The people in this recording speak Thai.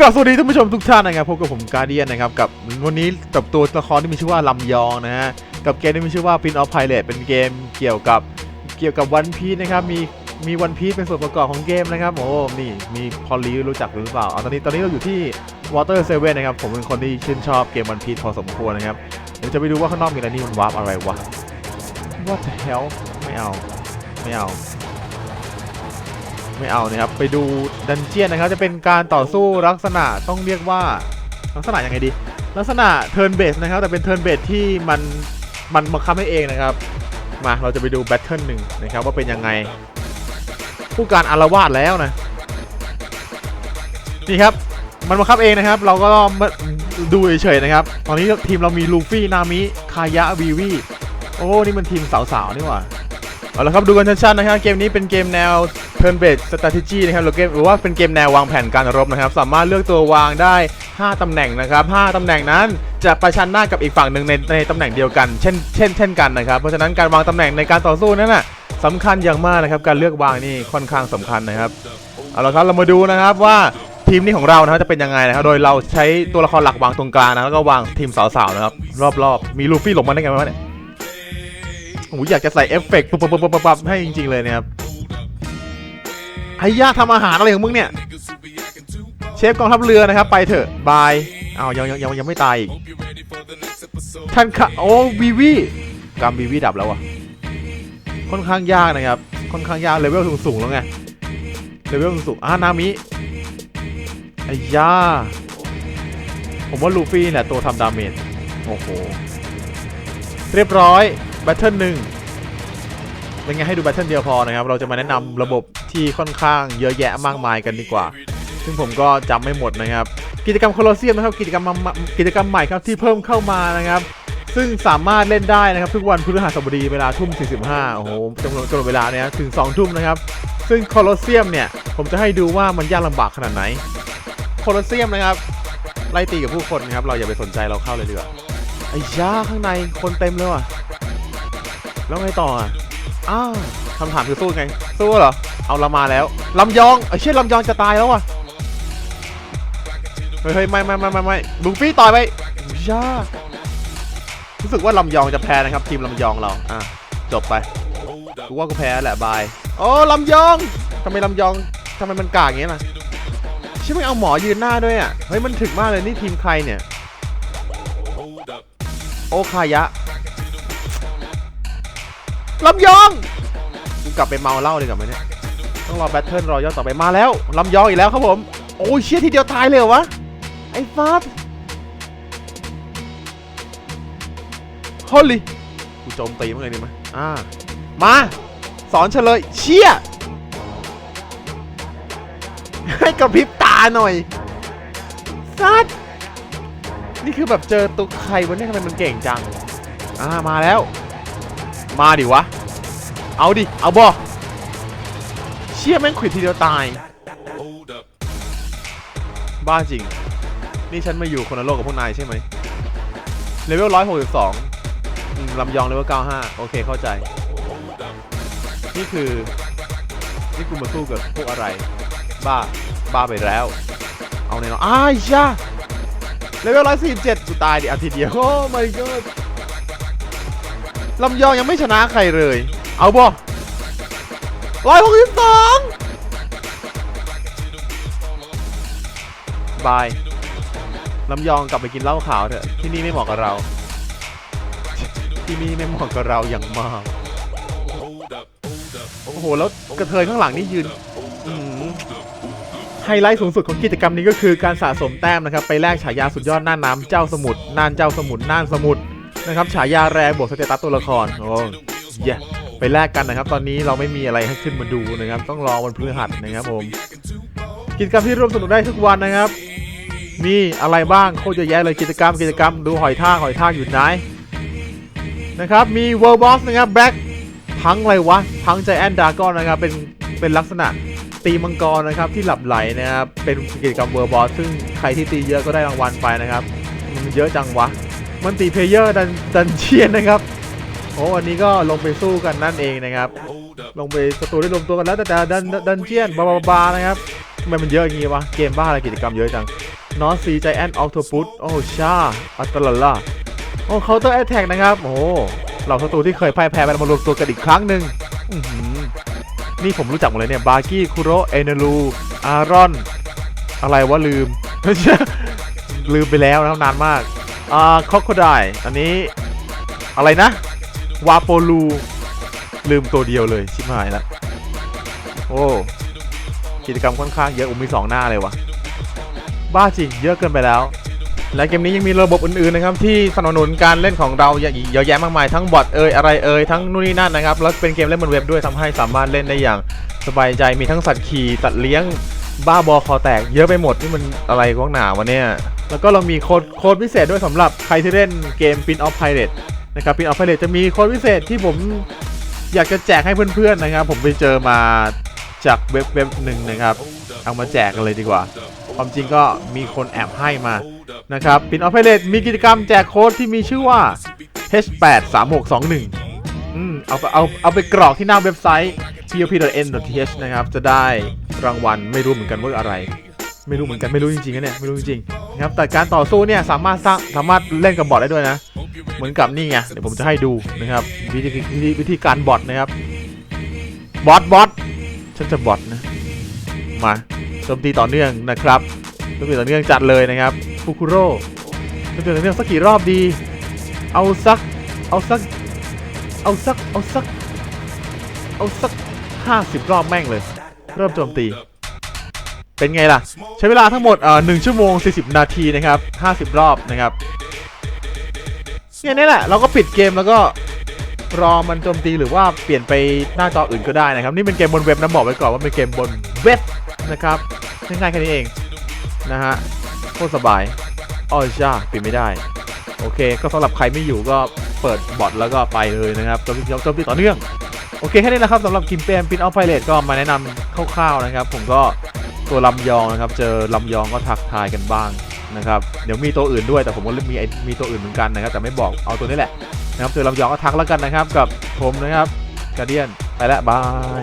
กราบสวัสดีท่านผู้ชมทุกท่านนะครับพบกับผมการเดียนนะครับกับวันนี้กับตัวละครที่มีชื่อว่าลำยองนะฮะกับเกมที่มีชื่อว่า Pin of Pilot เป็นเกมเกี่ยวกับเกี่ยวกับวันพีนะครับมีมีวันพีเป็นส่วนประกอบของเกมนะครับโอ้นี่มีพอลลีรู้จักหรือเปล่าเอาตอนนี้ตอนนี้เราอยู่ที่ Water Seven นะครับผมเป็นคนที่ชื่นชอบเกมวันพีพอสมควรนะครับเดี๋ยวจะไปดูว่าข้างนอกมีอะไรนี่มันวาร์ปอะไรวะ What the hell ไม่เอาไม่เอา ไม่เอานะครับ ไปดูดันเจียนนะครับ จะเป็นการต่อสู้ลักษณะต้องเรียกว่าลักษณะยังไงดี ลักษณะเทิร์นเบสนะครับ แต่เป็นเทิร์นเบสที่มันมันบังคับให้เองนะครับ มาเราจะไปดูแบทเทิลหนึ่งนะครับว่าเป็นยังไง ผู้การอารวาสแล้วนะนี่ครับมันบังคับเองนะครับ เราก็มาดูเฉยๆนะครับ ตอนนี้ทีมเรามีลูฟี่นามิคายะวีวีโอ้นี่มันทีมสาวๆนี่หว่าเอาละครับดูกันชัดๆนะครับเกมนี้เป็นเกมแนว Turn Based Strategy นะครับหรือเกมหรือว่าเป็นเกมแนววางแผนการรบนะครับ สามารถเลือกตัววางได้ 5 ตำแหน่งนะครับ 5 ตำแหน่งนั้นจะประชันหน้ากับอีกฝั่งหนึ่งในในตำแหน่งเดียวกัน เช่นเช่นเช่นกันนะครับ เพราะฉะนั้นการวางตำแหน่งในการต่อสู้นั้นน่ะสำคัญอย่างมากนะครับ การเลือกวางนี่ค่อนข้างสำคัญนะครับ เอาละครับเรามาดูนะครับว่าทีมนี้ของเรานะครับจะเป็นยังไงนะครับ โดยเราใช้ตัวละครหลักวางตรงกลางนะแล้วก็วางทีมสาวๆนะครับรอบๆมีลูฟี่หลงมาได้ไงวะเนี่ยโอ้ยอยากจะใส่เอฟเฟกต์ปุ๊บปุ๊บปุ๊บปุ๊บปุ๊บให้จริงๆเลยนะครับ ไอ้ย่าทำอาหารอะไรของมึงเนี่ย เชฟกองทัพเรือนะครับ ไปเถอะบายอ้าวยังยังยังยังไม่ตายอีกท่านคะโอ้วีวีกำวีวีดับแล้วอะค่อนข้างยากนะครับ ค่อนข้างยากเลเวลสูงๆแล้วไงเลเวลสูงๆอ่านามิไอ้ยาผมว่าลูฟี่เนี่ยตัวทำดาเมจโอ้โห เรียบร้อยแบทเทิลหนึ่ง เป็นไงให้ดูแบทเทิลเดียวพอนะครับ เราจะมาแนะนำระบบที่ค่อนข้างเยอะแยะมากมายกันดีกว่า ซึ่งผมก็จำไม่หมดนะครับ กิจกรรมโคลอเซียมนะครับ กิจกรรมกิจกรรมใหม่ครับที่เพิ่มเข้ามานะครับ ซึ่งสามารถเล่นได้นะครับ ทุกวันพฤหัสบดีเวลาทุ่ม 45 โอ้โหจำนวนกำหนดเวลาเนี่ยถึง 2 ทุ่มนะครับ ซึ่งโคลอเซียมเนี่ยผมจะให้ดูว่ามันยากลำบากขนาดไหนโคลอเซียมนะครับไล่ตีกับผู้คนนะครับเราอย่าไปสนใจเราเข้าเลยดีกว่าไอ้ย่าข้างในคนเต็มเลยว่ะแล้วไงต่ออะ อ้าวคำถามคือสู้ไง สู้เหรอ เอาละมาแล้วลำยองไอ้เชี่ยลำยองจะตายแล้วว่ะ เฮ้ยไม่ไม่ไม่ไม่ไม่ลูฟี่ต่อยไปย่ารู้สึกว่าลำยองจะแพ้นะครับ ทีมลำยองเรา อะ จบไปกูว่ากูแพ้แหละบาย โอ้ลำยองทำไมลำยองทำไมมันกากอย่างเงี้ยนะช่ไหมเอาหมอยืนหน้าด้วยอะ เฮ้ยมันถึกมากเลยนี่ทีมใครเนี่ย โอคายะ ลำยองกูกลับไปเมาเหล้าเลยกับไหมเนี่ยต้องรอแบทเทิลรอย่อต่อไปมาแล้วลำยองอีกแล้วครับผม โอ้ยเชี่ยทีเดียวตายเลยเหรอวะ ไอ้ฟาดฮอลลี่กูโจมตีมั้งไงดีไหมอ่า มา สอนเฉลย เชี่ย ให้กระพริบตาหน่อยซัดนี่คือแบบเจอตุ๊กใครวะเนี่ยทำไมมันเก่งจัง อ่า มาแล้ว มาดิวะ เอาดิ เอาบอเชี่ยแม่งขวิดทีเดียวตาย บ้าจริง นี่ฉันมาอยู่คนละโลกกับพวกนายใช่ไหมเลเวลร้อยหกสิบสองลำยองเลเวลเก้าห้าโอเคเข้าใจ นี่คือ นี่กูมาสู้กับพวกอะไร บ้า บ้าไปแล้ว เอาแน่นอนอ้ายชาเลเวลร้อยสี่สิบเจ็ดกูตายดิอาทิตย์เดียวโอ้ my god ลำยองยังไม่ชนะใครเลย เอาบ่ร้อยหกสิบสองบายลำยองกลับไปกินเหล้าขาวเถอะ ที่นี่ไม่เหมาะกับเรา ที่นี่ไม่เหมาะกับเราอย่างมาก โอ้โห แล้วกระเทยข้างหลังนี่ยืนไฮไลท์สูงสุดของกิจกรรมนี้ก็คือการสะสมแต้มนะครับ ไปแลกฉายาสุดยอดน่านน้ำเจ้าสมุทรน่านเจ้าสมุทรน่านสมุทร นะครับฉายาแรงบวกสเตตัสตัวละครโอ้ยไปแลกกันนะครับ ตอนนี้เราไม่มีอะไรให้ขึ้นมาดูนะครับ ต้องรอวันพฤหัสนะครับผม กิจกรรมที่ร่วมสนุกได้ทุกวันนะครับ มีอะไรบ้างโคตรเยอะแยะเลยกิจกรรมกิจกรรมดูหอยทากหอยทากอยู่ไหนนะครับมี World Boss นะครับแบ็คพังอะไรวะพังใจแอนดากอนนะครับเป็นเป็นลักษณะตีมังกรนะครับที่หลับไหลนะครับเป็นกิจกรรม World Boss ซึ่งใครที่ตีเยอะก็ได้รางวัลไปนะครับ มันเยอะจังวะ มันตีเพลเยอร์ดันดันเชียนนะครับโอ้วันนี้ก็ลงไปสู้กันนั่นเองนะครับ ลงไปสตูได้รวมตัวกันแล้วแต่แต่ดันดันเชียนบาบาบานะครับทำไมมันเยอะอย่างงี้วะเกมบ้าอะไรกิจกรรมเยอะจังนอซีไจแอนออฟทปุตโอ้ชาอัตลล่าโอ้เคาน์เตอร์แอตแทกนะครับโอ้โหเราศัตรูที่เคยพ่ายแพ้มารวมตัวกันอีกครั้งหนึ่งนี่ผมรู้จักหมดเลยเนี่ยบาร์กี้คุโรเอเนลูอารอน อะไรวะลืมลืมไปแล้วนะครับนานมาก อ่าคอ c ค d ไดอันนี้อะไรนะ วาโปลู ลืมตัวเดียวเลยชิบหายล้วโอ้กิจกรรมค่อนข้างเยอะผมมี2หน้าเลยวะบ้าจริงเยอะเกินไปแล้ว และเกมนี้ยังมีระบบอื่นๆนะครับที่สนับสนุนการเล่นของเราเยอะแยะมากมายทั้งบอทเอ่ยอะไรเอ่ยทั้งนู่นนี่นั่นนะครับแล้วเป็นเกมเล่นบนเว็บด้วยทำให้สามารถเล่นได้อย่างสบายใจมีทั้งสัตว์ขี่สัตว์เลี้ยงบ้าบอคอแตกเยอะไปหมดนี่มันอะไรกวางหนาวะเนี่ย แล้วก็เรามีโค้ดโค้ดพิเศษด้วยสำหรับใครที่เล่นเกม Pin of Pirate นะครับ Pin of Pirate จะมีโค้ดพิเศษที่ผมอยากจะแจกให้เพื่อนๆนะครับ ผมไปเจอมาจากเว็บเว็บหนึ่งนะครับ เอามาแจกกันเลยดีกว่า ความจริงก็มีคนแอบให้มานะครับ Pin of Pirate มีกิจกรรมแจกโค้ดที่มีชื่อว่า H83621 อืมเอาเอาเอาไปกรอกที่หน้าเว็บไซต์ pop.n.th นะครับ จะได้รางวัลไม่รู้เหมือนกันว่าอะไร ไม่รู้เหมือนกันไม่รู้จริงๆนะเนี่ยไม่รู้จริงๆนะครับแต่การต่อสู้เนี่ยสามารถสร้างสามารถเล่นกับบอทได้ด้วยนะ เหมือนกับนี่ไงเดี๋ยวผมจะให้ดูนะครับวิธีวิธีวิธีการบอทนะครับบอทบอทฉันจะบอทนะมาโจมตีต่อเนื่องนะครับโจมตีต่อเนื่องจัดเลยนะครับฟุคุโร่โจมตีต่อเนื่องสักกี่รอบดี เอาสักเอาสักเอาสักเอาสักเอาสักห้าสิบรอบแม่งเลย เริ่มโจมตี เป็นไงล่ะ ใช้เวลาทั้งหมดเอ่อ1ชั่วโมง 40 นาทีนะครับ 50 รอบนะครับเนี่ยนี่แหละ เราก็ปิดเกมแล้วก็รอมันโจมตีหรือว่าเปลี่ยนไปหน้าจออื่นก็ได้นะครับ นี่เป็นเกมบนเว็บนะบอกไว้ก่อนว่าเป็นเกมบนเว็บนะครับง่ายๆแค่นี้เองนะฮะโคตรสบายอ้อจ้าปิดไม่ได้ โอเค ก็สำหรับใครไม่อยู่ก็เปิดบอทแล้วก็ไปเลยนะครับโจมตีโจมตีต่อเนื่อง โอเคแค่นี้นะครับสำหรับกิมเปมปินออฟไพเรตก็มาแนะนำคร่าวๆนะครับ ผมก็ ตัวลำยองนะครับ เจอลำยองก็ทักทายกันบ้างนะครับเดี๋ยวมีตัวอื่นด้วยแต่ผมก็มีมีตัวอื่นเหมือนกันนะครับ แต่ไม่บอกเอาตัวนี้แหละนะครับเจอลำยองก็ทักแล้วกันนะครับ กับผมนะครับกาเดียนไปแล้วบาย